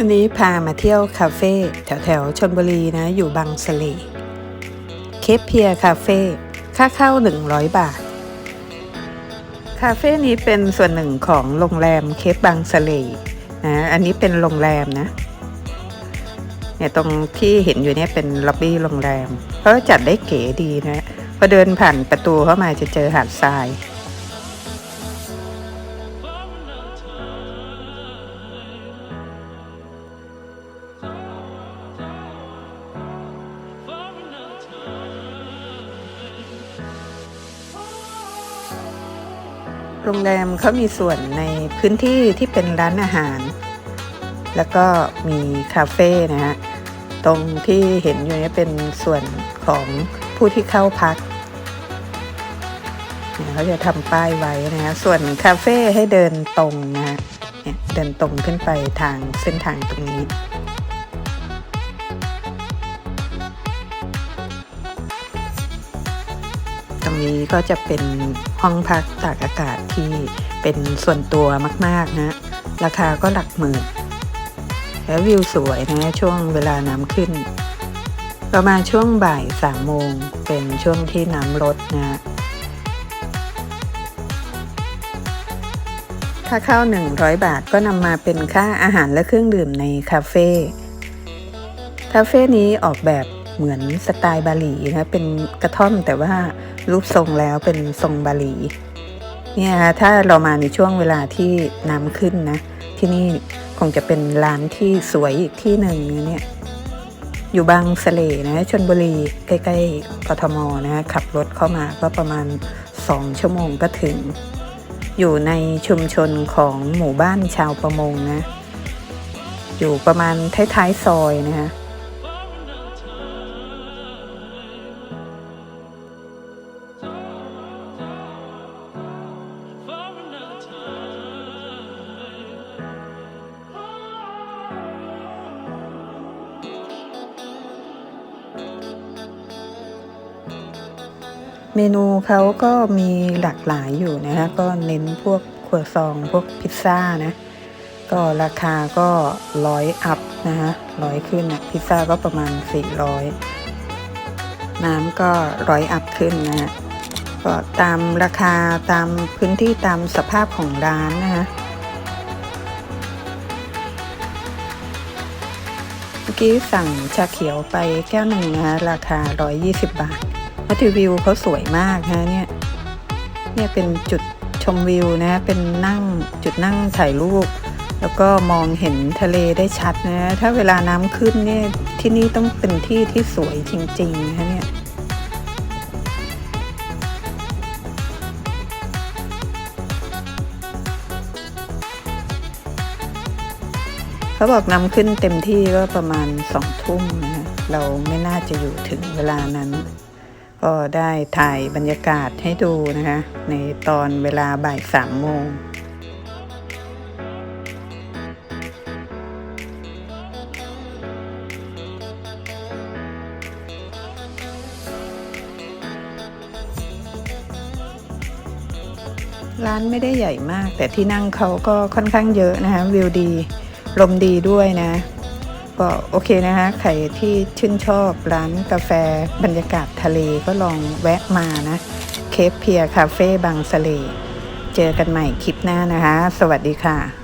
วันนี้พามาเที่ยวคาเฟ่แถวแถวชนบุรีนะ อยู่บางสะเลเคปเพียคาเฟ่ค่าเข้า 100 บาท คาเฟ่นี้เป็นส่วนหนึ่งของโรงแรมเคปบางสะเลนะอันนี้เป็นโรงแรมนะเนี่ยตรงที่เห็นอยู่เนี่ยเป็นล็อบบี้โรงแรมเพราะว่าจัดได้เก๋ดีนะพอเดินผ่านประตูเข้ามาจะเจอหาดทราย โรงแรมเขามีส่วนในพื้นที่ที่เป็นร้านอาหาร แล้วก็มีคาเฟ่นะฮะตรงที่เห็นอยู่นี่ยเป็นส่วนของผู้ที่เข้าพักเขาจะทำป้ายไว้นะฮะส่วนคาเฟ่ให้เดินตรงนะฮะเดินตรงขึ้นไปทางเส้นทางตรงนี้ รงนี้ก็จะเป็นห้องพักตากอากาศที่เป็นส่วนตัวมากๆนะ ราคาก็หลักหมื่น แล้ววิวสวยนะ ช่วงเวลาน้ำขึ้นประมาณช่วงบ่ายสามโมงเป็นช่วงที่น้ำลดนะ ค่าเข้า 100 บาทก็นำมาเป็นค่าอาหารและเครื่องดื่มในคาเฟ่คาเฟ่นี้ออกแบบเหมือนสไตล์บาหลีนะ เป็นกระท่อมแต่ว่า รูปทรงแล้วเป็นทรงบาหลีเนี่ยฮะถ้าเรามาในช่วงเวลาที่น้ำขึ้นนะ ที่นี่คงจะเป็นร้านที่สวยอีกที่หนึ่งเนี่ยอยู่บางสะเลนะชนบุรีใกล้ๆกทมนะขับรถเข้ามาก็ประมาณ 2 ชั่วโมงก็ถึง อยู่ในชุมชนของหมู่บ้านชาวประมงนะ อยู่ประมาณท้ายๆซอยนะคะ เมนูเขาก็มีหลากหลายอยู่นะคะก็เน้นพวกครัวซองพวกพิซซ่านะ ก็ราคาก็ร้อยอัพนะคะร้อยขึ้นนะพิซซ่าก็ประมาณ 400 น้ำก็ร้อยอัพขึ้นนะฮะก็ตามราคาตามพื้นที่ตามสภาพของร้านนะคะเมื่อกี้สั่งชาเขียวไปแก้วหนึ่งนะคะราคา 120 บาท มัทวิวเขาสวยมากนะเนี่ยเนี่ยเป็นจุดชมวิวนะเป็นนั่งจุดนั่งถ่ายรูป แล้วก็มองเห็นทะเลได้ชัดนะถ้าเวลาน้ำขึ้นเนี่ยที่นี่ต้องเป็นที่ที่สวยจริงๆนะเนี่ยเขาบอกนำขึ้นเต็มที่ก็ประมาณสองทุ่มนะเราไม่น่าจะอยู่ถึงเวลานั้น ก็ได้ถ่ายบรรยากาศให้ดูนะคะ ในตอนเวลาบ่ายสามโมงร้านไม่ได้ใหญ่มาก แต่ที่นั่งเขาก็ค่อนข้างเยอะนะคะวิวดี ลมดีด้วยนะ ก็โอเคนะคะใครที่ชื่นชอบร้านกาแฟบรรยากาศทะเลก็ลองแวะมานะ เคปเพียคาเฟ่บางสะเล เจอกันใหม่คลิปหน้านะคะ สวัสดีค่ะ